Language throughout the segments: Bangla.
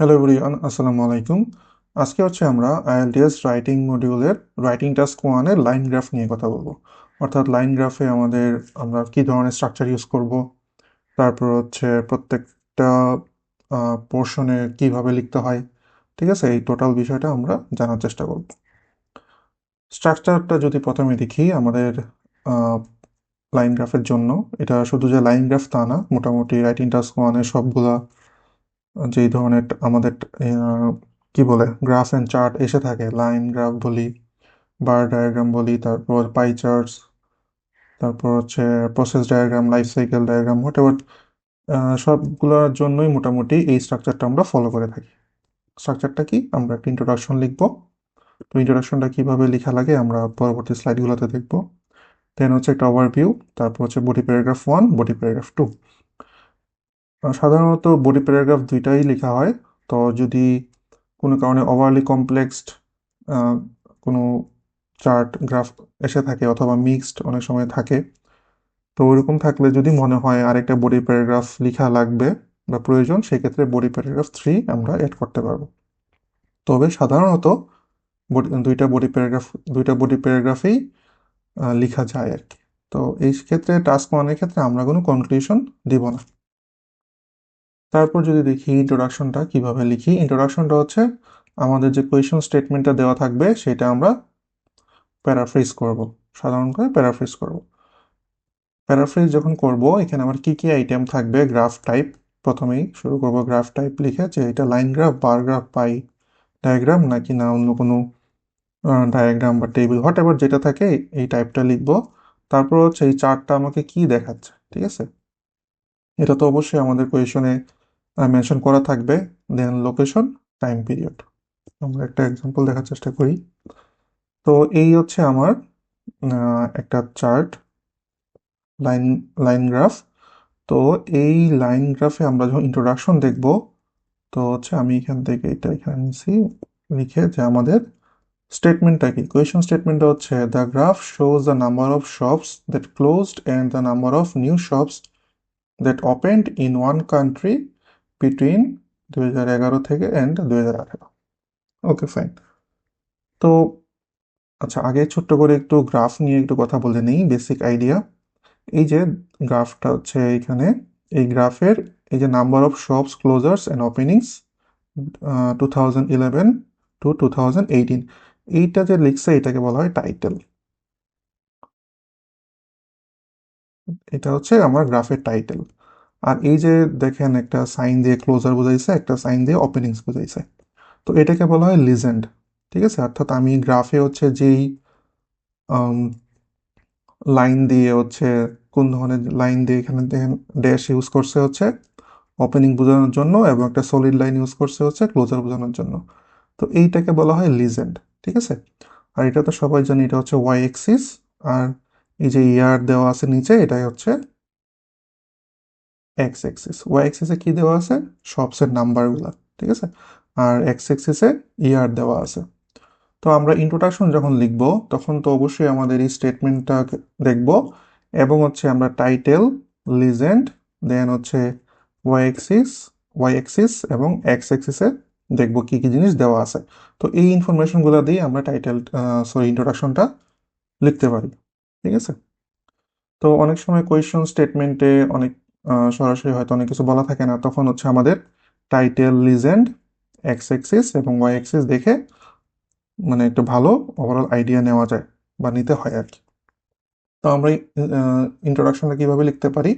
হ্যালো এভরিওয়ান আসসালামু আলাইকুম আজকে হচ্ছে আমরা আইএলটিএস রাইটিং মডিউলের রাইটিং টাস্ক ওয়ানের লাইন গ্রাফ নিয়ে কথা বলব। অর্থাৎ লাইন গ্রাফে আমাদের আমরা কি ধরনের স্ট্রাকচার ইউজ করব, তারপর হচ্ছে প্রত্যেকটা পোর্শনে কীভাবে লিখতে হয়, ঠিক আছে? এই টোটাল বিষয়টা আমরা জানার চেষ্টা করব। স্ট্রাকচারটা যদি প্রথমে দেখি আমাদের লাইন গ্রাফের জন্য, এটা শুধু যে লাইন গ্রাফ তা না, মোটামুটি রাইটিং টাস্ক ওয়ানের সবগুলা যেই ধরনের আমাদের কি বলে গ্রাফ অ্যান্ড চার্ট এসে থাকে। লাইন গ্রাফ বলি বার ডায়াগ্রাম বলি, তারপর পাই চার্টস তারপর হচ্ছে process diagram life cycle diagram whatever সবগুলোর জন্যই মোটামুটি এই স্ট্রাকচারটা আমরা ফলো করে থাকি। স্ট্রাকচারটা কি? আমরা একটা ইন্ট্রোডাকশন লিখব। তো ইন্ট্রোডাকশনটা কীভাবে লেখা লাগে আমরা পরবর্তী স্লাইডগুলোতে দেখব। দেন হচ্ছে একটা ওভারভিউ তারপর হচ্ছে body paragraph one body paragraph two সাধারণত বডি প্যারাগ্রাফ দুইটাই লেখা হয়। তো যদি কোনো কারণে ওভারলি কমপ্লেক্সড কোনো চার্ট গ্রাফ এসে থাকে অথবা মিক্সড অনেক সময় থাকে, তো ওইরকম থাকলে যদি মনে হয় আরেকটা বডি প্যারাগ্রাফ লেখা লাগবে বা প্রয়োজন, সেক্ষেত্রে বডি প্যারাগ্রাফ থ্রি আমরা অ্যাড করতে পারব। তবে সাধারণত দুইটা বডি প্যারাগ্রাফ দুইটা বডি প্যারাগ্রাফেই লেখা যায় আর কি। তো এই ক্ষেত্রে টাস্ক ওয়ানের ক্ষেত্রে আমরা কোনো কনক্লুশন দিব না। তারপর যদি দেখি ইন্ট্রোডাকশনটা কীভাবে লিখি ইন্ট্রোডাকশনটা হচ্ছে আমাদের যে কোয়েশন স্টেটমেন্টটা দেওয়া থাকবে, সেটা আমরা প্যারাফ্রেজ করব। সাধারণ করে প্যারাফ্রেজ করব। প্যারাফ্রেজ যখন করব, এখানে আমার কি কি আইটেম থাকবে গ্রাফ টাইপ প্রথমেই শুরু করব গ্রাফ টাইপ লিখে, যে এটা line graph bar graph pie diagram নাকি না অন্য কোনো ডায়াগ্রাম বা টেবিল হোয়াট এভার যেটা থাকে, এই টাইপটা লিখব। তারপর হচ্ছে এই চার্টটা আমাকে কি দেখাচ্ছে, ঠিক আছে? এটা তো অবশ্যই আমাদের কোয়েশনে মেনশন করা থাকবে দেন লোকেশন টাইম পিরিয়ড আমরা একটা এক্সাম্পল দেখার চেষ্টা করি। তো এই হচ্ছে আমার একটা চার্ট লাইন লাইন গ্রাফ তো এই লাইন গ্রাফে আমরা যখন ইন্ট্রোডাকশন দেখব, তো হচ্ছে আমি এখান থেকে এটা এখানে নিছি, লিখে যে আমাদের স্টেটমেন্টটা কি? কোয়েশন স্টেটমেন্টটা হচ্ছে the graph shows the number of shops that closed and the number of new shops that opened in one country between দুই হাজার এগারো থেকে অ্যান্ড দুই হাজার আঠারো। ওকে ফাইন তো আচ্ছা আগে ছোট্ট করে একটু গ্রাফ নিয়ে একটু কথা বলে নিই বেসিক আইডিয়া এই যে গ্রাফটা হচ্ছে এখানে, এই গ্রাফের এই যে number of shops closures and openings two thousand eleven to two thousand eighteen এইটা যে লিখছে, এটাকে বলা হয় টাইটেল এটা হচ্ছে আমার গ্রাফের টাইটেল আর এই যে দেখেন একটা সাইন দিয়ে ক্লোজার বোঝাইছে, একটা সাইন দিয়ে ওপেনিংস বোঝাইছে। তো এটাকে বলা হয় লিজেন্ড ঠিক আছে? অর্থাৎ আমি গ্রাফে হচ্ছে যেই লাইন দিয়ে হচ্ছে, কোন ধরনের লাইন দিয়ে এখানে দেখেন ড্যাশ ইউজ করছে হচ্ছে ওপেনিং বোঝানোর জন্য এবং একটা সলিড লাইন ইউজ করছে হচ্ছে ক্লোজার বোঝানোর জন্য। তো এইটাকে বলা হয় লিজেন্ড ঠিক আছে? আর এটা তো সবাই জানি, এটা হচ্ছে ওয়াই এক্সিস আর এই যে ইয়ার দেওয়া আছে নিচে, এটাই হচ্ছে এক্স এক্সিস ওয়াই এক্সিসে কি দেওয়া আছে? শপসের নাম্বারগুলো ঠিক আছে? আর এক্স এক্সিসে ইয়ার দেওয়া আছে। তো আমরা ইন্ট্রোডাকশন যখন লিখব, তখন তো অবশ্যই আমাদের এই স্টেটমেন্টটা দেখব এবং হচ্ছে আমরা টাইটেল লিজেন্ড দেন হচ্ছে ওয়াই এক্সিস ওয়াই এক্সিস এবং এক্স এক্সিসে দেখব কি কি জিনিস দেওয়া আছে। তো এই ইনফরমেশনগুলো দিয়ে আমরা টাইটেল সরি ইন্ট্রোডাকশনটা লিখতে পারি, ঠিক আছে? তো অনেক সময় কোয়েশন স্টেটমেন্টে অনেক সরাসরি হয়তো অনেক কিছু বলা থাকে না। তখন হচ্ছে আমাদের টাইটেল লিজেন্ড এক্স এক্সিস এবং ওয়াই এক্সিস দেখে মানে একটা ভালো ওভারঅল আইডিয়া নেওয়া যায় বা নিতে হয় আর কি। তো আমরা ইন্ট্রোডাকশনটা কীভাবে লিখতে পারি?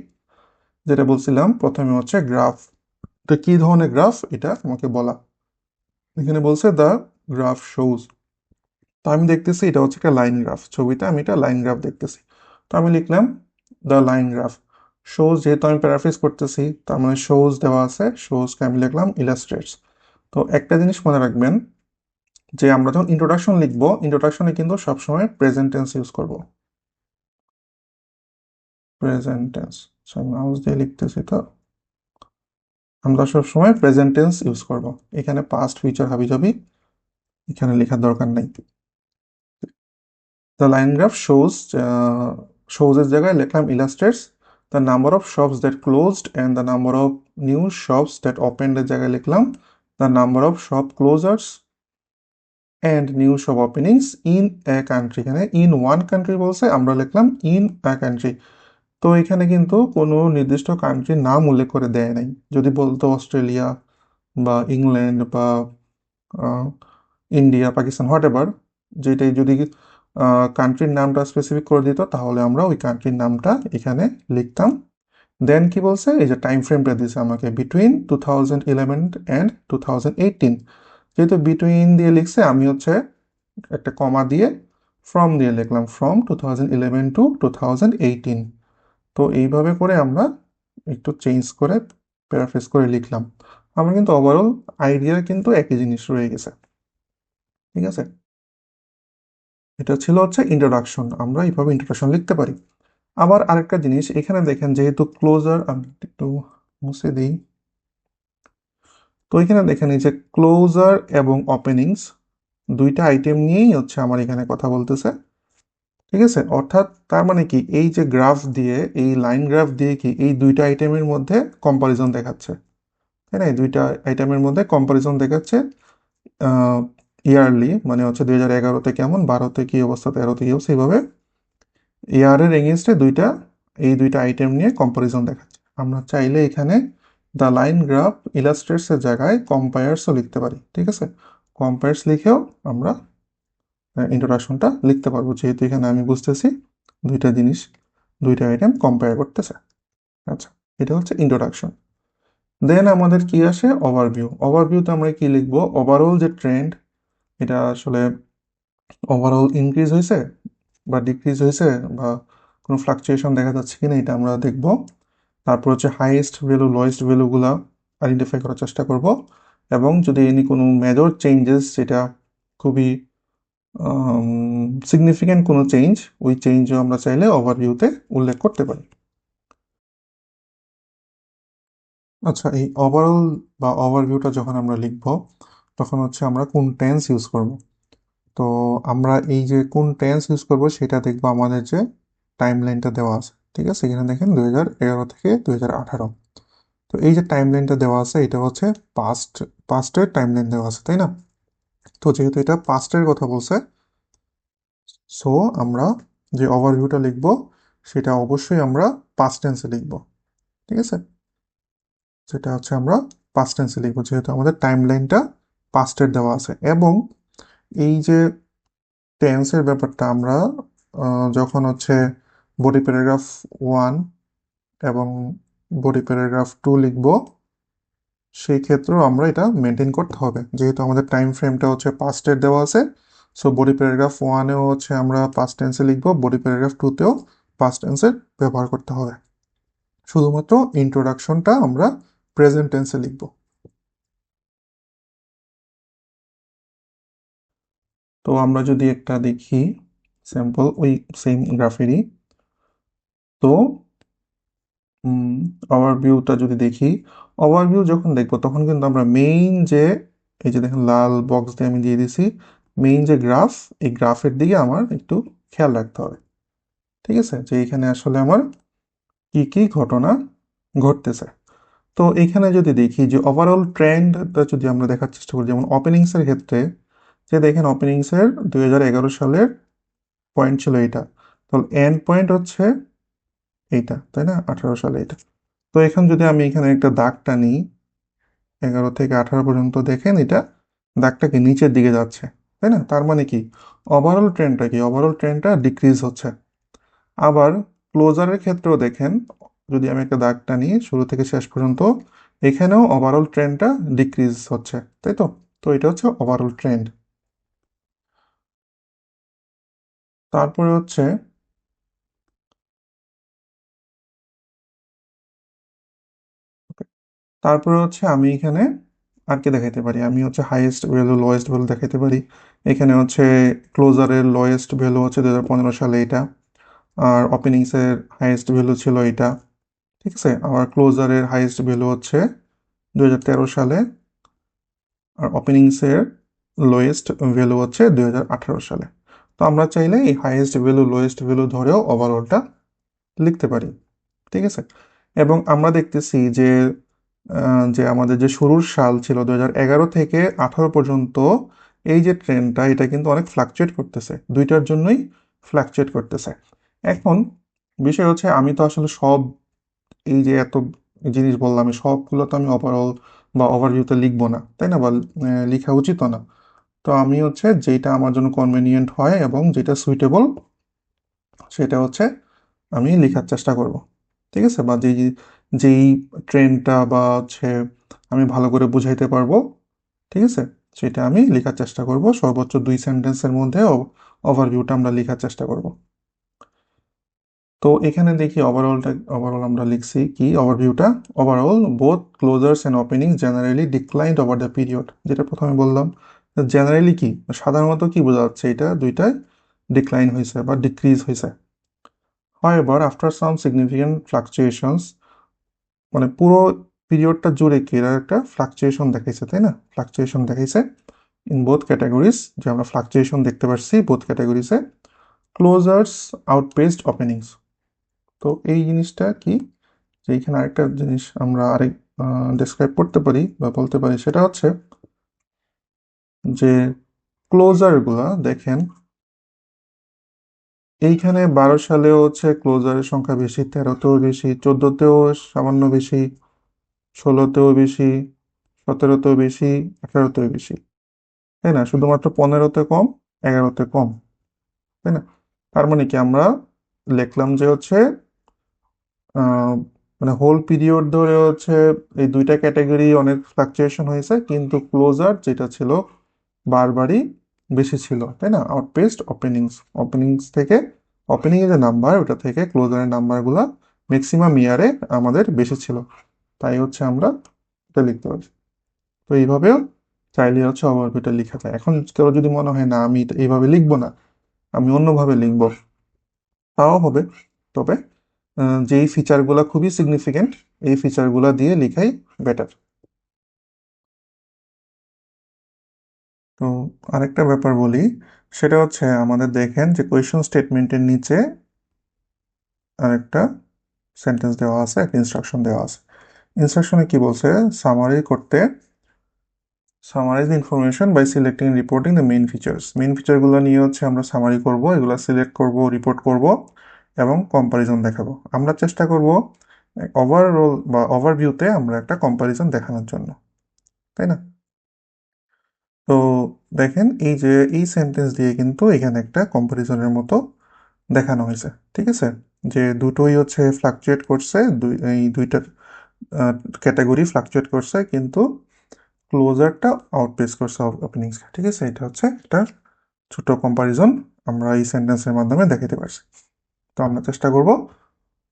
যেটা বলছিলাম, প্রথমে হচ্ছে গ্রাফ তো কি ধরনের গ্রাফ এটা আমাকে বলা। এখানে বলছে দ্য গ্রাফ শোজ তো আমি দেখতেছি এটা হচ্ছে একটা লাইন গ্রাফ ছবিতে আমি এটা লাইন গ্রাফ দেখতেছি। তো আমি লিখলাম দ্য লাইন গ্রাফ শোজ যেহেতু আমি প্যারাফ্রেজ করতেছি, তার মানে শোজ দেওয়া আছে শোজকে আমি লিখলাম ইলাস্ট্রেটস তো একটা জিনিস মনে রাখবেন, যে আমরা যখন ইন্ট্রোডাকশন লিখব ইন্ট্রোডাকশনে কিন্তু সবসময় প্রেজেন্ট টেন্স ইউজ করব। প্রেজেন্ট টেন্স আমি মাউস দিয়ে লিখতেছি তো। আমরা সবসময় প্রেজেন্ট টেন্স ইউজ করব। এখানে পাস্ট ফিউচার হাবি যাবি এখানে লেখার দরকার নেই। The line graph shows shows এর জায়গায় লিখলাম illustrates the number of shops that closed and the number of new shops that opened এর জায়গায় লিখলাম। The number of shop closures and new shop openings in a country এখানে ইন ওয়ান কান্ট্রি বলছে, আমরা লিখলাম ইন এ কান্ট্রি তো এখানে কিন্তু কোনো নির্দিষ্ট কান্ট্রির নাম উল্লেখ করে দেয় নাই। যদি বলতো অস্ট্রেলিয়া বা ইংল্যান্ড বা ইন্ডিয়া, পাকিস্তান হোয়াট এভার যেটাই যদি কান্ট্রির নামটা স্পেসিফিক করে দিত, তাহলে আমরা ওই কান্ট্রির নামটা এখানে লিখতাম। দেন কি বলছে? এই যে টাইম ফ্রেমটা দিয়েছে আমাকে between two thousand eleven and two thousand eighteen যেহেতু বিটুইন দিয়ে লিখছে, আমি হচ্ছে একটা কমা দিয়ে ফ্রম দিয়ে লিখলাম from two thousand eleven to two thousand eighteen তো এইভাবে করে আমরা একটু চেঞ্জ করে প্যারাফ্রেস করে লিখলাম। আমার কিন্তু ওভারঅল আইডিয়া কিন্তু একই জিনিস রয়ে গেছে। ঠিক আছে? এটা ছিল হচ্ছে ইন্ট্রোডাকশন আমরা এইভাবে ইন্ট্রোডাকশন লিখতে পারি। আবার আরেকটা জিনিস, এখানে দেখেন যেহেতু ক্লোজার আমি একটু মুছে দিই। তো এখানে দেখেন এই যে ক্লোজার এবং ওপেনিংস দুইটা আইটেম নিয়েই হচ্ছে আমার এখানে কথা বলতেছে। ঠিক আছে? অর্থাৎ তার মানে কি, এই যে গ্রাফ দিয়ে, এই লাইন গ্রাফ দিয়ে কি এই দুইটা আইটেমের মধ্যে কম্পারিজন দেখাচ্ছে। তাই না? এই দুইটা আইটেমের মধ্যে কম্পারিজন দেখাচ্ছে ইয়ারলি মানে হচ্ছে দুই হাজার এগারোতে কেমন? বারোতে কী অবস্থা? তেরোতে কী অবস্থা এইভাবে ইয়ারের এগেনস্টে দুইটা, এই দুইটা আইটেম নিয়ে কম্পারিজন দেখাচ্ছে। আমরা চাইলে এখানে দ্য লাইন গ্রাফ ইলাস্ট্রেটসের জায়গায় কম্পায়ার্সও লিখতে পারি, ঠিক আছে? কম্পায়ার্স লিখেও আমরা ইন্ট্রোডাকশনটা লিখতে পারব। যেহেতু এখানে আমি বুঝতেছি দুইটা জিনিস, দুইটা আইটেম কম্পেয়ার করতেছে। আচ্ছা এটা হচ্ছে ইন্ট্রোডাকশন দেন আমাদের কি আসে? ওভারভিউ ওভারভিউতে আমরা কি লিখব? ওভারঅল যে ট্রেন্ড এটা আসলে ওভারঅল ইনক্রিজ হয়েছে বা ডিক্রিজ হয়েছে বা কোনো ফ্লাকচুয়েশন দেখা যাচ্ছে কিনা এটা আমরা দেখব। তারপর হচ্ছে হাইয়েস্ট ভ্যালু লোয়েস্ট ভ্যালুগুলো আইডেন্টিফাই করার চেষ্টা করব এবং যদি এনি কোনো মেজর চেঞ্জেস যেটা খুবই সিগনিফিক্যান্ট কোনো চেঞ্জ ওই চেঞ্জও আমরা চাইলে ওভারভিউতে উল্লেখ করতে পারি। আচ্ছা এই ওভারঅল বা ওভারভিউটা যখন আমরা লিখব তখন হচ্ছে আমরা কোন টেন্স ইউজ করব। তো আমরা এই যে কোন টেন্স ইউজ করব, সেটা দেখব আমাদের যে টাইম লাইনটা দেওয়া আছে। ঠিক আছে? এখানে দেখেন দুই হাজার এগারো থেকে দুই হাজার আঠারো। তো এই যে টাইম লাইনটা দেওয়া আছে, এটা হচ্ছে পাস্ট পাস্টের টাইম লাইন দেওয়া আছে, তাই না? তো যেহেতু এটা পাস্টের কথা বলছে সো আমরা যে ওভারভিউটা লিখব, সেটা অবশ্যই আমরা পাস্ট টেন্সে লিখব। ঠিক আছে? সেটা হচ্ছে আমরা পাস্ট টেন্সে লিখব, যেহেতু আমাদের টাইম লাইনটা পাস্টের দেওয়া আছে। এবং এই যে টেন্সের ব্যাপারটা আমরা যখন হচ্ছে বডি প্যারাগ্রাফ ওয়ান এবং বডি প্যারাগ্রাফ টু লিখব, সেই ক্ষেত্রেও আমরা এটা মেনটেন করতে হবে। যেহেতু আমাদের টাইম ফ্রেমটা হচ্ছে পাস্টের দেওয়া আছে সো বডি প্যারাগ্রাফ ওয়ানেও হচ্ছে আমরা পাস্ট টেন্সে লিখব বডি প্যারাগ্রাফ টুতেও পাস্ট টেন্সের ব্যবহার করতে হবে। শুধুমাত্র ইন্ট্রোডাকশনটা আমরা প্রেজেন্ট টেন্সে লিখব। তো আমরা যদি একটা দেখি স্যাম্পল ওই সেম গ্রাফেরই তো ওভারভিউটা যদি দেখি ওভারভিউ যখন দেখব, তখন কিন্তু আমরা মেইন যে, এই যে দেখেন লাল বক্স দিয়ে আমি দিয়ে দিছি মেইন যে গ্রাফ এই গ্রাফের দিকে আমার একটু খেয়াল রাখতে হবে। ঠিক আছে? যে এখানে আসলে আমার কি কি ঘটনা ঘটতেছে। তো এখানে যদি দেখি যে ওভারঅল ট্রেন্ডটা যদি আমরা দেখার চেষ্টা করি, যেমন ওপেনিংসের ক্ষেত্রে যে দেখেন ওপেনিংসের দু হাজার এগারো সালের পয়েন্ট ছিল এটা তাহলে এন্ড পয়েন্ট হচ্ছে এইটা, তাই না? আঠারো সালে এটা তো এখন যদি আমি এখানে একটা দাগটা নিই, এগারো থেকে আঠারো পর্যন্ত দেখেন এটা দাগটা কি নিচের দিকে যাচ্ছে, তাই না? তার মানে কি? ওভারঅল ট্রেন্ডটা কি? ওভারঅল ট্রেন্ডটা ডিক্রিজ হচ্ছে। আবার ক্লোজারের ক্ষেত্রেও দেখেন, যদি আমি একটা দাগটা নিই, শুরু থেকে শেষ পর্যন্ত, এখানেও ওভারঅল ট্রেন্ডটা ডিক্রিজ হচ্ছে, তাই তো? তো এটা হচ্ছে ওভারঅল ট্রেন্ড তারপরে হচ্ছে তারপরে হচ্ছে আমি এখানে আর কি দেখাইতে পারি? আমি হচ্ছে হাইয়েস্ট ভ্যালু লোয়েস্ট ভ্যালু দেখাইতে পারি। এখানে হচ্ছে ক্লোজারের লোয়েস্ট ভ্যালু হচ্ছে দু হাজার পনেরো সালে এটা। আর ওপেনিংসের হাইয়েস্ট ভ্যালু ছিল এটা। ঠিক আছে? আবার ক্লোজারের হাইয়েস্ট ভ্যালু হচ্ছে দু হাজার তেরো সালে। আর ওপেনিংসের লোয়েস্ট ভ্যালু হচ্ছে দু হাজার আঠারো সালে। তো আমরা চাইলে এই হাইয়েস্ট ভ্যালু লোয়েস্ট ভ্যালু ধরেও ওভারঅলটা লিখতে পারি, ঠিক আছে? এবং আমরা দেখতেছি যে যে আমাদের যে শুরুর সাল ছিল দু এগারো থেকে আঠারো পর্যন্ত, এই যে ট্রেনটা এটা কিন্তু অনেক ফ্লাকচুয়েট করতেছে। দুইটার জন্যই ফ্লাকচুয়েট করতেছে। এখন বিষয় হচ্ছে, আমি তো আসলে সব এই যে এত জিনিস বললাম সবগুলো তো আমি ওভারঅল বা ওভারভিউতে লিখব না, তাই না? বা লেখা উচিত না। তো আমি হচ্ছে যেটা আমার জন্য কনভেনিয়েন্ট হয় এবং যেটা সুইটেবল সেটা হচ্ছে আমি লেখার চেষ্টা করব। ঠিক আছে? বা যেই যেই ট্রেন্ডটা বা হচ্ছে আমি ভালো করে বুঝাইতে পারব, ঠিক আছে? সেটা আমি লেখার চেষ্টা করব। সর্বোচ্চ দুই সেন্টেন্সের মধ্যে ওভারভিউটা আমরা লেখার চেষ্টা করব। তো এখানে দেখি ওভারঅলটা ওভারঅল আমরা লিখছি কি? ওভারভিউটা overall both closers and opening generally declined over the period যেটা প্রথমে বললাম। জেনারেলি কি? সাধারণত কি বোঝা যাচ্ছে এটা? দুইটাই ডিক্লাইন হয়েছে বা ডিক্রিজ হয়েছে। However, after some significant fluctuations মানে পুরো পিরিয়ডটা জুড়ে কি এরা একটা ফ্লাকচুয়েশন দেখাইছে তাই না? ফ্লাকচুয়েশন দেখাইছে ইন বোথ ক্যাটাগরিজ যে আমরা ফ্লাকচুয়েশন দেখতে পাচ্ছি বোথ ক্যাটাগরিজে ক্লোজার্স আউটপেস্ট ওপেনিংস তো এই জিনিসটা কি? যে এখানে আরেকটা জিনিস আমরা আরেক ডেসক্রাইব করতে পারি বা বলতে পারি সেটা হচ্ছে যে ক্লোজারগুলা দেখেন। এইখানে বারো সালেও হচ্ছে ক্লোজারের সংখ্যা বেশি, তেরোতেও বেশি, চোদ্দোতেও সামান্য বেশি, ষোলোতেও বেশি, সতেরোতেও বেশি, আঠারোতেও বেশি। তাই না? শুধুমাত্র পনেরোতে কম, এগারোতে কম। তাই না? তার মানে কি আমরা লিখলাম যে হচ্ছে মানে হোল পিরিয়ড ধরে হচ্ছে এই দুইটা ক্যাটাগরি অনেক ফ্লাকচুয়েশন হয়েছে, কিন্তু ক্লোজার যেটা ছিল বারবারই বেশি ছিল, তাই না? আউটপেস্ট ওপেনিংস ওপেনিংস থেকে ওপেনিং এর যে নাম্বার ওটা থেকে ক্লোজারের নাম্বারগুলো ম্যাক্সিমাম ইয়ারে আমাদের বেশি ছিল। তাই হচ্ছে আমরা এটা লিখতে পারি তো এইভাবেও চাইলে হচ্ছে ওভারভিউটা লেখা যায়। এখন কেউ যদি মনে হয়, না, আমি এইভাবে লিখব না, আমি অন্যভাবে লিখব। তাও হবে। তবে যেই ফিচারগুলো খুবই সিগনিফিকেন্ট এই ফিচারগুলো দিয়ে লেখাই বেটার তো আরেকটা ব্যাপার বলি, সেটা হচ্ছে আমাদের দেখেন যে কোয়েশন স্টেটমেন্টের নিচে আরেকটা সেন্টেন্স দেওয়া আছে, একটা ইনস্ট্রাকশন দেওয়া আছে। ইনস্ট্রাকশনে কি বলছে? সামারি করতে summarise information by selecting reporting the main features main ফিচারগুলো নিয়ে হচ্ছে আমরা সামারি করব, এগুলো সিলেক্ট করব রিপোর্ট করব এবং কম্পারিজন দেখাবো। আমরা চেষ্টা করব ওভারঅল বা ওভারভিউতে আমরা একটা কম্পারিজন দেখানোর জন্য। তাই না? তো দেখেন, এই যে, এই সেন্টেন্স দিয়ে কিন্তু এখানে একটা কম্পারিজনের মতো দেখানো হয়েছে, ঠিক আছে? যে দুটোই হচ্ছে ফ্লাকচুয়েট করছে, দুই, এই দুইটার ক্যাটাগরি ফ্লাকচুয়েট করছে, কিন্তু ক্লোজারটা আউটপেস করছে ওপেনিংস ঠিক আছে? এটা হচ্ছে একটা ছোট কম্পারিজন আমরা এই সেন্টেন্সের মাধ্যমে দেখাতে পারছি। তো আমরা চেষ্টা করব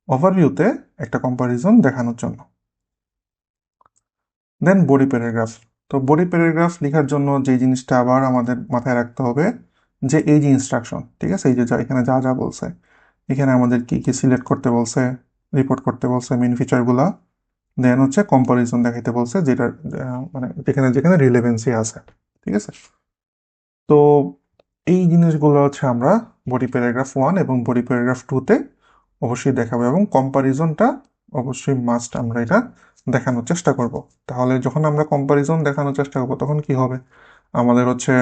ওভারভিউতে একটা কম্পারিজন দেখানোর জন্য। দেন বডি প্যারাগ্রাফ তো বডি প্যারাগ্রাফ লেখার জন্য যে জিনিসটা আবার আমাদের মাথায় রাখতে হবে, যে এই যে ইনস্ট্রাকশন ঠিক আছে? এই যে যা এখানে যা যা বলছে, এখানে আমাদের কি কি সিলেক্ট করতে বলছে রিপোর্ট করতে বলছে মেন ফিচারগুলা দেন হচ্ছে কম্পারিজন দেখাইতে বলছে যেটা মানে যেখানে যেখানে রিলেভেন্সি আছে, ঠিক আছে? তো এই জিনিসগুলো হচ্ছে আমরা বডি প্যারাগ্রাফ ওয়ান এবং বডি প্যারাগ্রাফ টুতে অবশ্যই দেখাবো এবং কম্পারিজনটা অবশ্যই মাস্ট আমরা এটা দেখানোর চেষ্টা করব। তাহলে যখন আমরা কম্পারিজন দেখানোর চেষ্টা করব, তখন কি হবে? আমাদের হচ্ছে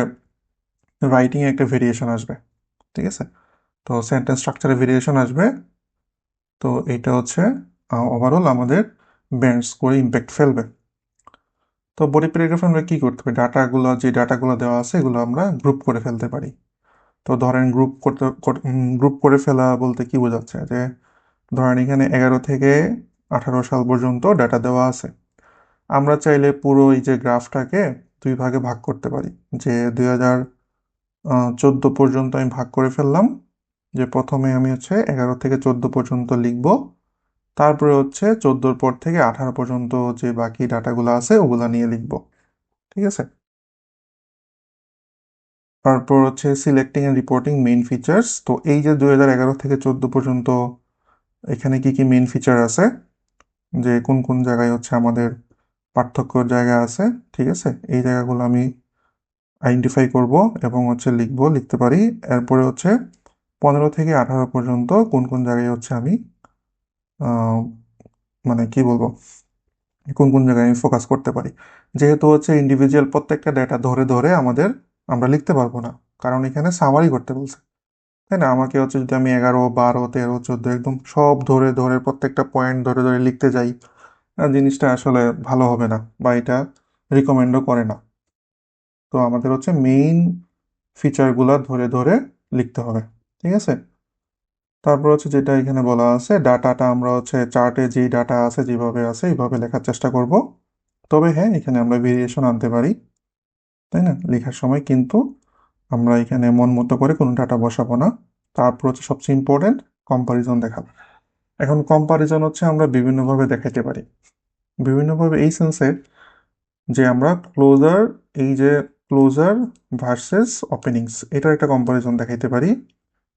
রাইটিংয়ে একটা ভেরিয়েশন আসবে, ঠিক আছে? তো সেন্টেন্স স্ট্রাকচারে ভেরিয়েশন আসবে। তো এটা হচ্ছে ওভারঅল আমাদের ব্যান্ড স্কোরে ইম্প্যাক্ট ফেলবে। তো বডি প্যারাগ্রাফে আমরা কী করতে পারি? ডাটাগুলো, যে ডাটাগুলো দেওয়া আছে, এগুলো আমরা গ্রুপ করে ফেলতে পারি। তো ধরেন গ্রুপ করতে গ্রুপ করে ফেলা বলতে কি বোঝাচ্ছে? যে ধরেন এখানে এগারো থেকে আঠারো সাল পর্যন্ত ডাটা দেওয়া আছে। আমরা চাইলে পুরো এই যে গ্রাফটাকে দুই ভাগে ভাগ করতে পারি। যে দুই হাজার চোদ্দ পর্যন্ত আমি ভাগ করে ফেললাম, যে প্রথমে আমি হচ্ছে এগারো থেকে চোদ্দ পর্যন্ত লিখব, তারপরে হচ্ছে চোদ্দোর পর থেকে আঠারো পর্যন্ত যে বাকি ডাটাগুলো আছে ওগুলা নিয়ে লিখব। ঠিক আছে? তারপর হচ্ছে selecting and reporting main features তো এই যে দুই হাজার এগারো থেকে চোদ্দ পর্যন্ত এখানে কি কি মেইন ফিচার আছে যে কোন কোন জায়গায় হচ্ছে আমাদের পার্থক্যর জায়গা আছে, ঠিক আছে? এই জায়গাগুলো আমি আইডেন্টিফাই করব এবং হচ্ছে লিখব, লিখতে পারি। এরপরে হচ্ছে পনেরো থেকে আঠারো পর্যন্ত কোন কোন জায়গায় হচ্ছে আমি মানে কি বলব? কোন কোন জায়গায় আমি ফোকাস করতে পারি। যেহেতু হচ্ছে ইন্ডিভিজুয়াল প্রত্যেকটা ডেটা ধরে ধরে আমাদের আমরা লিখতে পারব না। কারণ এখানে সামারি করতে বলছে। তাই না? আমাকে হচ্ছে যদি আমি এগারো, বারো, তেরো, চোদ্দ একদম সব ধরে ধরে, প্রত্যেকটা পয়েন্ট ধরে ধরে লিখতে যাই জিনিসটা আসলে ভালো হবে না বা এটা রিকমেন্ডও করে না। তো আমাদের হচ্ছে মেইন ফিচারগুলো ধরে ধরে লিখতে হবে, ঠিক আছে? তারপর হচ্ছে যেটা এখানে বলা আছে, ডাটাটা আমরা হচ্ছে চার্টে যেই ডাটা আছে, যেভাবে আছে, এইভাবে লেখার চেষ্টা করব। তবে হ্যাঁ এখানে আমরা ভেরিয়েশন আনতে পারি, তাই না? লেখার সময় কিন্তু আমরা এখানে মন মতো করে কোনো ডাটা বসাবো না। তারপর হচ্ছে সবচেয়ে ইম্পর্টেন্ট কম্পারিজন দেখাবো। এখন কম্পারিজন হচ্ছে আমরা বিভিন্নভাবে দেখাইতে পারি। বিভিন্নভাবে এই সেন্সে যে আমরা ক্লোজার এই যে ক্লোজার ভার্সেস ওপেনিংস এটার একটা কম্পারিজন দেখাইতে পারি।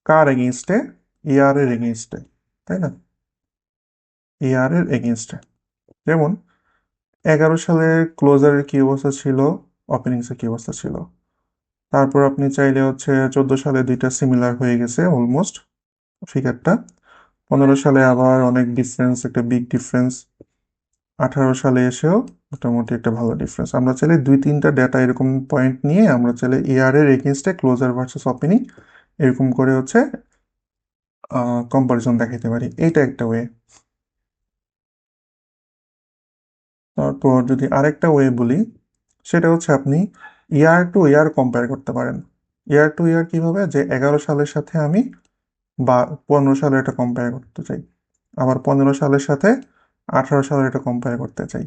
কার এগেনস্টে এআর এর এগেনস্টে তাই না? এআর এর এগেনস্টে যেমন, এগারো সালের ক্লোজারের কি অবস্থা ছিল? ওপেনিংসের কি অবস্থা ছিল? তারপর আপনি চাইলে হচ্ছে চোদ্দ সালে দুইটা সিমিলার হয়ে গেছে অলমোস্ট ফিগারটা পনেরো সালে আবার অনেক ডিফারেন্স একটা বিগ ডিফারেন্স আঠারো সালে এসেও মোটামুটি একটা ভালো ডিফারেন্স আমরা চাইলে দুই তিনটা ডেটা এরকম পয়েন্ট নিয়ে আমরা চাইলে এআর এর এগেনস্টে ক্লোজার ভার্সেস ওপেনিং এরকম করে হচ্ছে কম্পারিজন দেখাইতে পারি। এইটা একটা ওয়ে তারপর যদি আরেকটা ওয়ে বলি, সেটা হচ্ছে আপনি ইয়ার টু ইয়ার কম্পেয়ার করতে পারেন। ইয়ার টু ইয়ার কীভাবে? যে এগারো সালের সাথে আমি বা পনেরো সালে এটা কম্পেয়ার করতে চাই। আবার পনেরো সালের সাথে আঠারো সালের এটা কম্পেয়ার করতে চাই।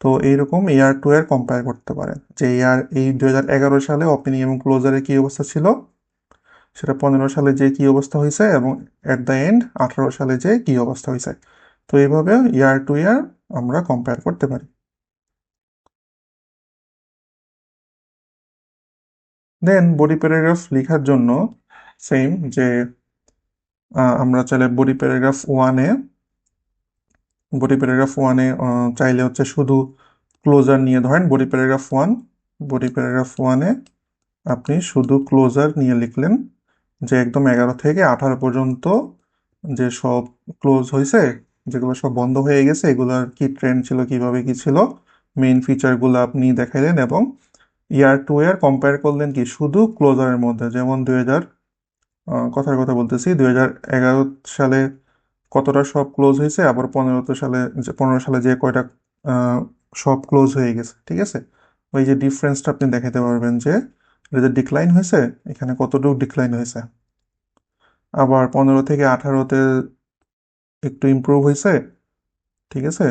তো এইরকম ইয়ার টু ইয়ার কম্পেয়ার করতে পারেন। যে ইয়ার এই দু হাজার এগারো সালে ওপেনিং এবং ক্লোজারের কী অবস্থা ছিল? সেটা পনেরো সালে যে কী অবস্থা হয়েছে এবং অ্যাট দ্য এন্ড আঠারো সালে যে কী অবস্থা হয়েছে। তো এইভাবে ইয়ার টু ইয়ার আমরা কম্পেয়ার করতে পারি। দেন বডি প্যারাগ্রাফ লেখার জন্য সেম যে আমরা চাইলে বডি প্যারাগ্রাফ ওয়ানে বডি প্যারাগ্রাফ ওয়ানে চাইলে হচ্ছে শুধু ক্লোজার নিয়ে ধরেন body paragraph one body paragraph ওয়ানে আপনি শুধু ক্লোজার নিয়ে লিখলেন যে একদম এগারো থেকে আঠারো পর্যন্ত যে সব ক্লোজ হয়েছে, যেগুলো সব বন্ধ হয়ে গেছে, এগুলোর কি ট্রেন্ড ছিল, কীভাবে কি ছিল মেইন ফিচারগুলো আপনি দেখাইলেন এবং ইয়ার টু ইয়ার কম্পেয়ার করলেন কি? শুধু ক্লোজারের মধ্যে, যেমন দুই হাজার কথার কথা বলতেছি দুই হাজার এগারো সালে কতটা সব ক্লোজ হয়েছে? আবার পনেরোতে সালে পনেরো সালে যে কয়টা সব ক্লোজ হয়ে গেছে, ঠিক আছে? ওই যে ডিফারেন্সটা আপনি দেখাতে পারবেন যে এটা যে ডিক্লাইন হয়েছে, এখানে কতটুকু ডিক্লাইন হয়েছে? আবার পনেরো থেকে আঠারোতে একটু ইমপ্রুভ হয়েছে, ঠিক আছে?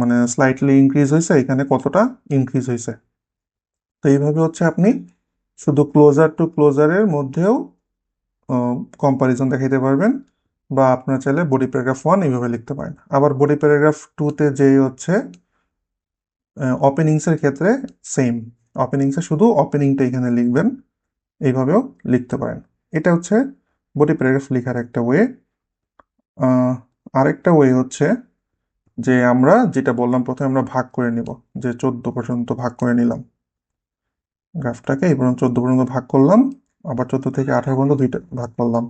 মানে স্লাইটলি ইনক্রিজ হয়েছে, এখানে কতটা ইনক্রিজ হয়েছে? তো এইভাবে হচ্ছে আপনি শুধু ক্লোজার টু ক্লোজারের মধ্যেও কম্পারিজন দেখাইতে পারবেন বা আপনার চাইলে বডি প্যারাগ্রাফ ওয়ান এইভাবে লিখতে পারেন। আবার বডি প্যারাগ্রাফ টুতে যে হচ্ছে ওপেনিংসের ক্ষেত্রে সেম ওপেনিংসে শুধু ওপেনিংটা এখানে লিখবেন, এইভাবেও লিখতে পারেন। এটা হচ্ছে বডি প্যারাগ্রাফ লেখার একটা ওয়ে আরেকটা ওয়ে হচ্ছে যে আমরা যেটা বললাম, প্রথমে আমরা ভাগ করে নিব, যে চোদ্দ পর্যন্ত ভাগ করে নিলাম। গ্রাফটাকে এই পর্যন্ত চোদ্দ পর্যন্ত ভাগ করলাম। আবার চোদ্দ থেকে আঠারো পর্যন্ত দুইটা ভাগ করলাম।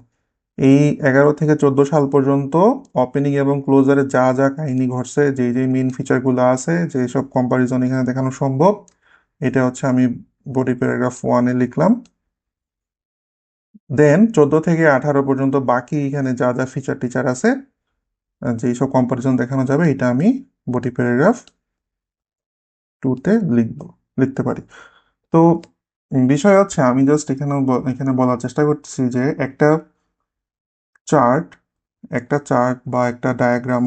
এই এগারো থেকে চোদ্দ সাল পর্যন্ত ওপেনিং এবং ক্লোজারে যা যা কাহিনী ঘটছে, যে যে মেন ফিচারগুলো আছে, যে সব কম্পারিজন এখানে দেখানো সম্ভব, এটা হচ্ছে আমি বডি প্যারাগ্রাফ ওয়ানে লিখলাম। দেন চোদ্দ থেকে আঠারো পর্যন্ত বাকি এখানে যা যা ফিচার টিচার আছে যেই সব কম্পারিজন দেখানো যাবে, এটা আমি বডি প্যারাগ্রাফ টুতে লিখব, লিখতে পারি। তো বিষয় হচ্ছে আমি জাস্ট এখানে এখানে বলার চেষ্টা করতেছি যে একটা চার্ট একটা চার্ট বা একটা ডায়াগ্রাম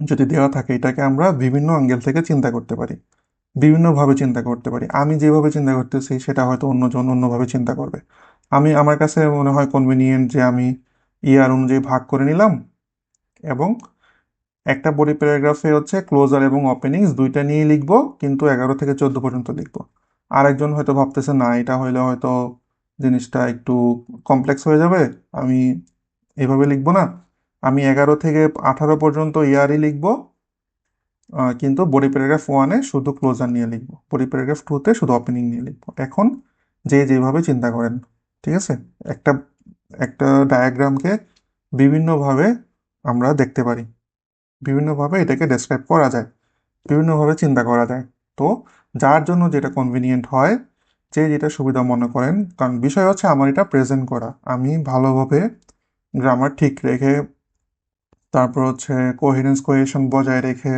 যদি দেওয়া থাকে, এটাকে আমরা বিভিন্ন অ্যাঙ্গেল থেকে চিন্তা করতে পারি, বিভিন্নভাবে চিন্তা করতে পারি। আমি যেভাবে চিন্তা করতেছি, সেটা হয়তো অন্যজন অন্যভাবে চিন্তা করবে। আমি, আমার কাছে মনে হয় কনভিনিয়েন্ট যে আমি ইয়ার অনুযায়ী ভাগ করে নিলাম এবং একটা বডি প্যারাগ্রাফে হচ্ছে ক্লোজার এবং ওপেনিংস দুইটা নিয়েই লিখব, কিন্তু এগারো থেকে চোদ্দ পর্যন্ত লিখব। আরেকজন হয়তো ভাবতেছে, না, এটা হইলে হয়তো জিনিসটা একটু কমপ্লেক্স হয়ে যাবে, আমি এভাবে লিখব না। আমি এগারো থেকে আঠারো পর্যন্ত ইয়ারই লিখব কিন্তু বডি প্যারাগ্রাফ ওয়ানে শুধু ক্লোজার নিয়ে লিখব। বডি প্যারাগ্রাফ টুতে শুধু ওপেনিং নিয়ে লিখব। এখন যে যেভাবে চিন্তা করেন, ঠিক আছে? একটা একটা ডায়াগ্রামকে বিভিন্নভাবে আমরা দেখতে পারি। বিভিন্নভাবে এটাকে ডেসক্রাইব করা যায়। বিভিন্নভাবে চিন্তা করা যায়। তো যার জন্য যেটা কনভিনিয়েন্ট হয়, যে যেটা সুবিধা মনে করেন। কারণ বিষয় হচ্ছে আমার এটা প্রেজেন্ট করা। আমি ভালোভাবে গ্রামার ঠিক রেখে, তারপর হচ্ছে কোহেরেন্স কোহেশন বজায় রেখে,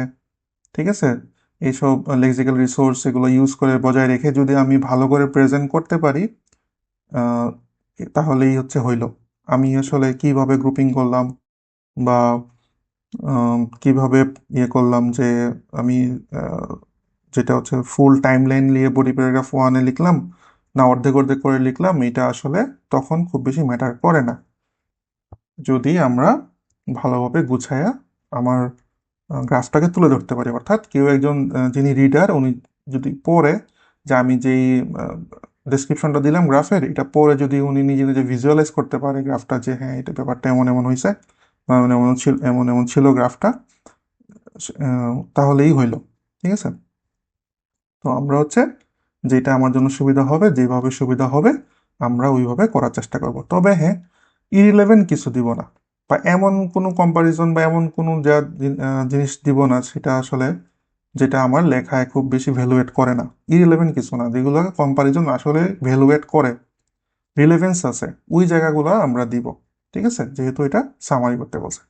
ঠিক আছে? এইসব লেক্সিক্যাল রিসোর্স এগুলো ইউজ করে বজায় রেখে যদি আমি ভালো করে প্রেজেন্ট করতে পারি তাহলেই হচ্ছে হইল। আমি আসলে কীভাবে গ্রুপিং করলাম বা কীভাবে ইয়ে করলাম যে আমি যেটা হচ্ছে ফুল টাইম লাইন নিয়ে বডি প্যারাগ্রাফ ওয়ানে লিখলাম, না অর্ধেক অর্ধেক করে লিখলাম, এটা আসলে তখন খুব বেশি ম্যাটার করে না। যদি আমরা ভালোভাবে গুছায়া আমার গ্রাফটাকে তুলে ধরতে পারি, অর্থাৎ কেউ একজন যিনি রিডার উনি যদি পড়ে, যে আমি যেই ডেসক্রিপশনটা দিলাম গ্রাফের এটা পরে যদি উনি নিজে নিজে ভিজুয়ালাইজ করতে পারে গ্রাফটা যে হ্যাঁ এটা ব্যাপারটা এমন এমন হয়েছে বা এমন এমন ছিল, এমন এমন ছিল গ্রাফটা তাহলেই হইল, ঠিক আছে? তো আমরা হচ্ছে যেটা আমার জন্য সুবিধা হবে, যেভাবে সুবিধা হবে, আমরা ওইভাবে করার চেষ্টা করব। তবে হ্যাঁ ইরিলেভেন্ট কিছু দিব না। বা এমন কোনো কম্পারিজন বা এমন কোনো যা জিনিস দিব না, সেটা আসলে যেটা আমার লেখায় খুব বেশি ভ্যালুয়েট করে না। ইরিলেভেন্ট কিছু না, যেগুলো কম্পারিজন আসলে ভ্যালুয়েট করে। রিলেভেন্স আছে, ওই জায়গাগুলো আমরা দিব। ঠিক আছে? যেহেতু এটা সামারি করতে বলছে।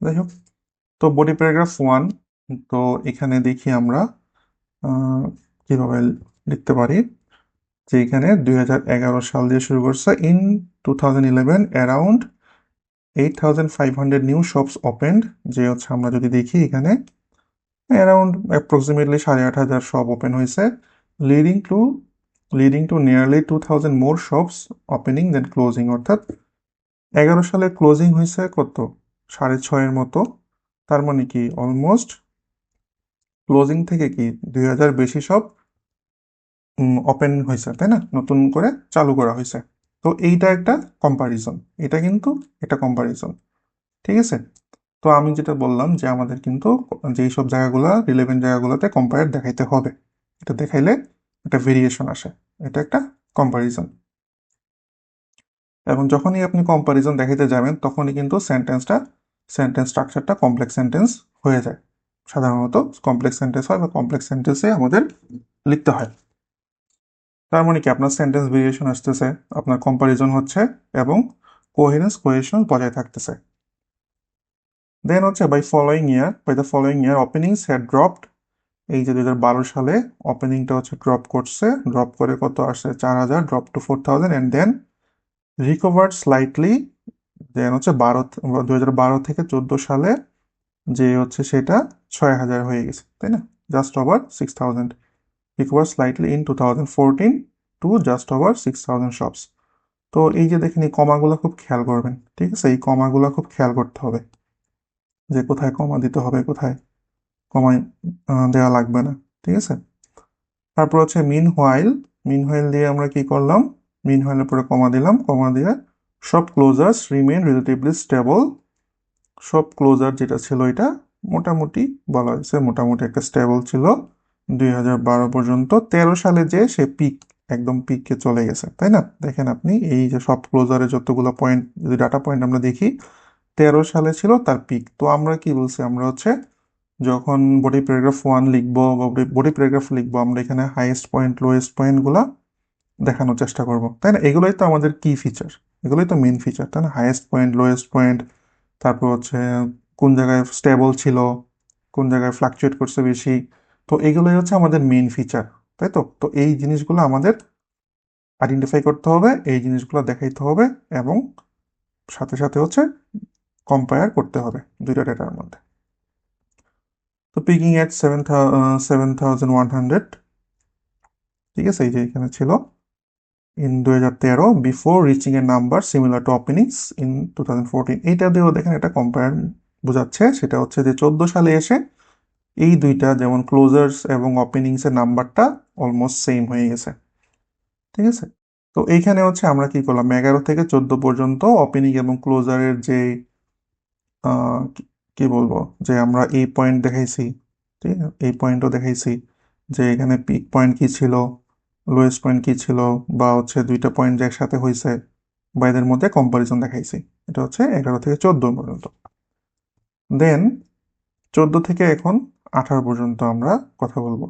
যাই হোক, তো বডি প্যারাগ্রাফ ওয়ান তো এখানে দেখি আমরা কীভাবে লিখতে পারি? যে এখানে দুই হাজার এগারো সাল দিয়ে শুরু করছে। In two thousand eleven around eight thousand five hundred new shops opened যে হচ্ছে আমরা যদি দেখি এখানে অ্যারাউন্ড অ্যাপ্রক্সিমেটলি সাড়ে আট হাজার শপ ওপেন হয়েছে leading to leading to nearly two thousand more shops opening than closing অর্থাৎ এগারো সালে ক্লোজিং হয়েছে কত? সাড়ে ছয়ের মতো। তার মানে কি? অলমোস্ট ক্লোজিং থেকে কি দুই হাজার বেশি সব ওপেন হয়েছে, তাই না? নতুন করে চালু করা হয়েছে। তো এইটা একটা কম্পারিজন এটা কিন্তু একটা কম্পারিজন ঠিক আছে? তো আমি যেটা বললাম যে আমাদের কিন্তু যেই সব জায়গাগুলো রিলেভেন্ট জায়গাগুলোতে কম্পায়ার দেখাইতে হবে, এটা দেখাইলে একটা ভেরিয়েশন আসে। এটা একটা কম্পারিজন এবং যখনই আপনি কম্পারিজন দেখাইতে যাবেন, তখনই কিন্তু সেন্টেন্সটা সেন্টেন্স স্ট্রাকচারটা কমপ্লেক্স সেন্টেন্স হয়ে যায়। সাধারণত কমপ্লেক্স সেন্টেন্স হয় বা কমপ্লেক্স সেন্টেন্সে আমাদের লিখতে হয়। তার মানে কি? আপনার সেন্টেন্স ভেরিয়েশন আসতেছে, আপনার কম্পারিজন হচ্ছে এবং কোহেরেন্স কোহেশন বজায় থাকতেছে। দেন হচ্ছে by following year by the following year openings had dropped এই যে দু হাজার বারো সালে ওপেনিংটা হচ্ছে ড্রপ করছে ড্রপ করে কত আসছে? চার হাজার drop to four thousand and then recovered slightly then হচ্ছে বারো দু হাজার বারো থেকে চোদ্দ সালে যে হচ্ছে সেটা ছয় হাজার হয়ে গেছে, তাই না? Just over six thousand recover slightly in two thousand fourteen to just over six thousand shops তো এই যে দেখেন, এই কমাগুলো খুব খেয়াল করবেন, ঠিক আছে? এই কমাগুলো খুব খেয়াল করতে হবে যে কোথায় কমা দিতে হবে, কোথায় কমাই দেওয়া লাগবে না, ঠিক আছে? তারপর হচ্ছে মিন হোয়াইল মিন হোয়াইল দিয়ে আমরা কি করলাম? মিন হোয়াইলের পরে কমা দিলাম, কমা দিয়ে সব ক্লোজার্স রিমেন রিলেটিভলি স্টেবল সব ক্লোজার যেটা ছিল এটা মোটামুটি বলা হয়েছে, মোটামুটি একটা স্টেবল ছিল। দুই হাজার বারো পর্যন্ত, তেরো সালে যে সে পিক একদম পিককে চলে গেছে, তাই না? দেখেন আপনি, এই যে সব ক্লোজারে যতগুলো পয়েন্ট যদি ডাটা পয়েন্ট আমরা দেখি, তেরো সালে ছিল তার পিক তো আমরা কি বলছি? আমরা হচ্ছে যখন বডি প্যারাগ্রাফ ওয়ান লিখব, বা বডি প্যারাগ্রাফ লিখব, আমরা এখানে হাইয়েস্ট পয়েন্ট লোয়েস্ট পয়েন্টগুলো দেখানোর চেষ্টা করব, তাই না? এগুলোই তো আমাদের কি ফিচার এগুলোই তো মেন ফিচার তাই না? হাইয়েস্ট পয়েন্ট লোয়েস্ট পয়েন্ট তারপর হচ্ছে কোন জায়গায় স্টেবল ছিল, কোন জায়গায় ফ্লাকচুয়েট করছে বেশি, তো এগুলোই হচ্ছে আমাদের মেন ফিচার তাই তো? তো এই জিনিসগুলো আমাদের আইডেন্টিফাই করতে হবে, এই জিনিসগুলো দেখাইতে হবে এবং সাথে সাথে হচ্ছে কম্পেয়ার করতে হবে দুইটা ডেটার মধ্যে। তো peaking at seven seven thousand one hundred ঠিক আছে? এই যে এখানে ছিল। ইন দু হাজার তেরো before reaching a number similar to openings in two thousand fourteen এইটা দিয়েও দেখেন একটা কম্পেয়ার বোঝাচ্ছে। সেটা হচ্ছে যে চোদ্দ সালে এসে এই দুইটা, যেমন ক্লোজার্স এবং ওপেনিংসের নাম্বারটা অলমোস্ট সেম হয়ে গেছে। ঠিক আছে? তো এইখানে হচ্ছে আমরা কি করলাম? এগারো থেকে চোদ্দ পর্যন্ত ওপেনিং এবং ক্লোজারের যে কি বলব? যে আমরা এই পয়েন্ট দেখাইছি। ঠিক আছে? এই পয়েন্টও দেখাইছি যে এখানে পিক পয়েন্ট কি ছিল? লোয়েস্ট পয়েন্ট কী ছিল? বা হচ্ছে দুইটা পয়েন্ট যে একসাথে হয়েছে বা এদের মধ্যে কম্পারিজন দেখাইছি। এটা হচ্ছে এগারো থেকে চোদ্দ পর্যন্ত। দেন চোদ্দ থেকে এখন আঠারো পর্যন্ত আমরা কথা বলব।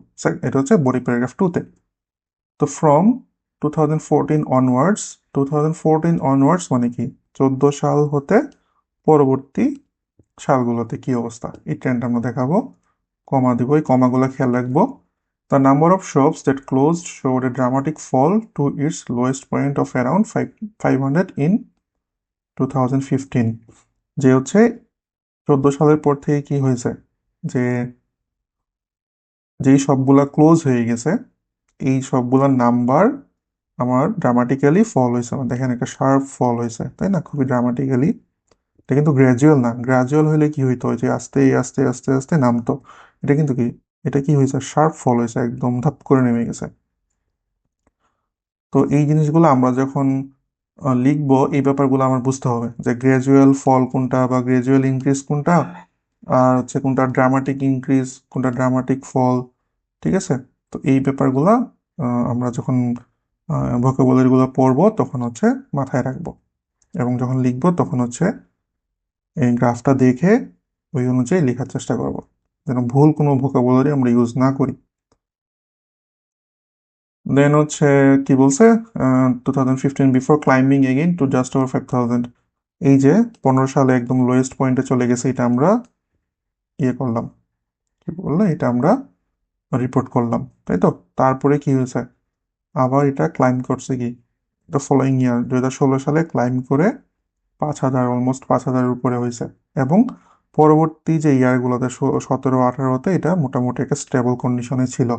এটা হচ্ছে বডি প্যারাগ্রাফ টুতে তো। From two thousand fourteen onwards two thousand fourteen onwards মানে কি? চোদ্দ সাল হতে পরবর্তী সালগুলোতে কি অবস্থা? এই ট্রেন্ড আমরা দেখাবো। কমা দিব, এই কমাগুলো খেয়াল রাখব। The number of shops that closed showed a dramatic fall to its lowest point of around five five hundred in two thousand fifteen যে হচ্ছে চোদ্দ সালের পর থেকে কি হয়েছে? যে যেই সবগুলা ক্লোজ হয়ে গেছে, এই সবগুলার নাম্বার আমার ড্রামাটিক্যালি ফল হয়েছে। আমার দেখেন একটা শার্প ফল হয়েছে, তাই না? খুবই ড্রামাটিক্যালি এটা কিন্তু গ্র্যাজুয়াল না। গ্র্যাজুয়াল হলে কি হইতো? যে আস্তে আস্তে আস্তে আস্তে নামতো। এটা কিন্তু কি এটা কি হয়েছে? শার্প ফল হয়েছে একদম ধাপ করে নেমে গেছে। তো এই জিনিসগুলো আমরা যখন লিখব এই ব্যাপারগুলো আমার বুঝতে হবে যে গ্র্যাজুয়াল ফল কোনটা বা গ্র্যাজুয়াল ইনক্রিজ কোনটা আর হচ্ছে কোনটা ড্রামাটিক ইনক্রিজ কোনটা ড্রামাটিক ফল ঠিক আছে? তো এই ব্যাপারগুলো আমরা যখন ভোকাবুলারিগুলো পড়ব তখন হচ্ছে মাথায় রাখব এবং যখন লিখব তখন হচ্ছে এই গ্রাফটা দেখে ওই অনুযায়ী লেখার চেষ্টা করব। যেন ভুল কোনো ভোকাবুলারি আমরা ইউজ না করি। দেন হচ্ছে, কি বলছে? Two thousand fifteen before climbing again to just over five thousand এই যে, পনেরো সালে একদম লোয়েস্ট পয়েন্টে চলে গেছে, এটা আমরা ইয়ে করলাম। কি বললে? এটা আমরা রিপোর্ট করলাম, তাই তো? তারপরে কি হয়েছে? আবার এটা ক্লাইম করছে কি? দ্য ফলোয়িং ইয়ার দু হাজার ষোলো সালে ক্লাইম করে পাঁচ হাজার অলমোস্ট পাঁচ হাজারের উপরে হয়েছে। এবং পরবর্তী যে ইয়ারগুলোতে সতেরো, আঠারোতে এটা মোটামুটি একটা স্টেবল কন্ডিশনে ছিল।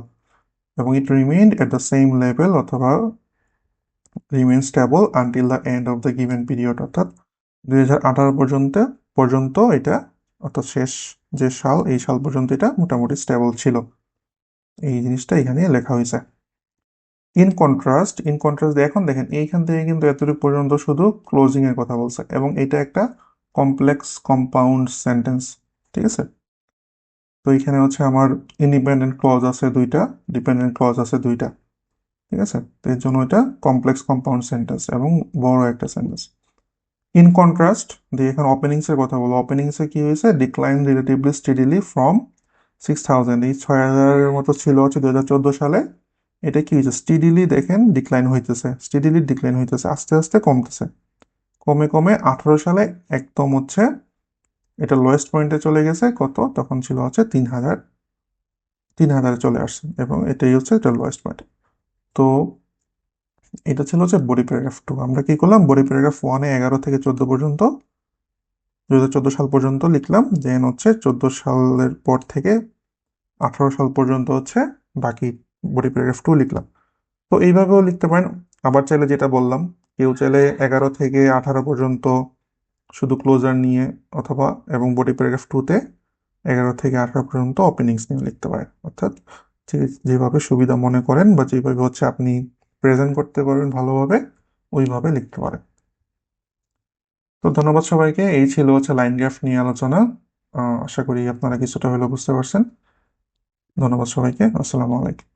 এবং it remained at the same level অথবা remain stable until the end of the given period অর্থাৎ দুই হাজার আঠারো পর্যন্ত পর্যন্ত এটা, অর্থাৎ শেষ যে সাল, এই সাল পর্যন্ত এটা মোটামুটি স্টেবল ছিল। এই জিনিসটা এখানে লেখা হয়েছে। ইন কন্ট্রাস্ট ইন কন্ট্রাস্ট এখন দেখেন, এইখান থেকে কিন্তু এতটুকু পর্যন্ত শুধু ক্লোজিং এর কথা বলছে। এবং এটা একটা কমপ্লেক্স কম্পাউন্ড সেন্টেন্স ঠিক আছে? তো এখানে হচ্ছে আমার ইন্ডিপেন্ডেন্ট ক্লজ আছে দুইটা ডিপেন্ডেন্ট ক্লজ আছে দুইটা, ঠিক আছে? তো এর জন্য এটা কমপ্লেক্স কম্পাউন্ড সেন্টেন্স এবং বড় একটা সেন্টেন্স ইন কন্ট্রাস্ট দিয়ে এখানে ওপেনিংসের কথা বলো। ওপেনিংসে কি হয়েছে? Decline relatively steadily from six thousand এই ছয় হাজারের মতো ছিল হচ্ছে দু হাজার চোদ্দ সালে। এটা কি হয়েছে? স্টিডিলি দেখেন ডিক্লাইন হইতেছে। স্টিডিলি ডিক্লাইন হইতেছে। আস্তে আস্তে কমতেছে। কমে কমে আঠারো সালে একদম হচ্ছে এটা লোয়েস্ট পয়েন্টে চলে গেছে। কত? তখন ছিল হচ্ছে তিন হাজার, তিন হাজারে চলে আসছে এবং এটাই হচ্ছে এটা লোয়েস্ট পয়েন্ট তো এটা ছিল হচ্ছে বডি প্যারাগ্রাফ টু আমরা কি করলাম? বডি প্যারাগ্রাফ ওয়ানে এগারো থেকে চোদ্দ পর্যন্ত দু হাজার চোদ্দ সাল পর্যন্ত লিখলাম। দেন হচ্ছে চোদ্দ সালের পর থেকে আঠারো সাল পর্যন্ত হচ্ছে বাকি বডি প্যারাগ্রাফ টু লিখলাম। তো এইভাবেও লিখতে পারেন। আবার চাইলে যেটা বললাম কেউ চাইলে এগারো থেকে আঠারো পর্যন্ত শুধু ক্লোজার নিয়ে অথবা এবং বডি প্যারাগ্রাফ টুতে এগারো থেকে আঠারো পর্যন্ত ওপেনিংস নিয়ে লিখতে পারেন। অর্থাৎ যেভাবে সুবিধা মনে করেন বা যেভাবে হচ্ছে আপনি প্রেজেন্ট করতে পারবেন ভালোভাবে, ওইভাবে লিখতে পারেন। তো ধন্যবাদ সবাইকে। এই ছিল হচ্ছে লাইন গ্রাফ নিয়ে আলোচনা। আশা করি আপনারা কিছুটা হলেও বুঝতে পারছেন। ধন্যবাদ সবাইকে। আসসালামু আলাইকুম।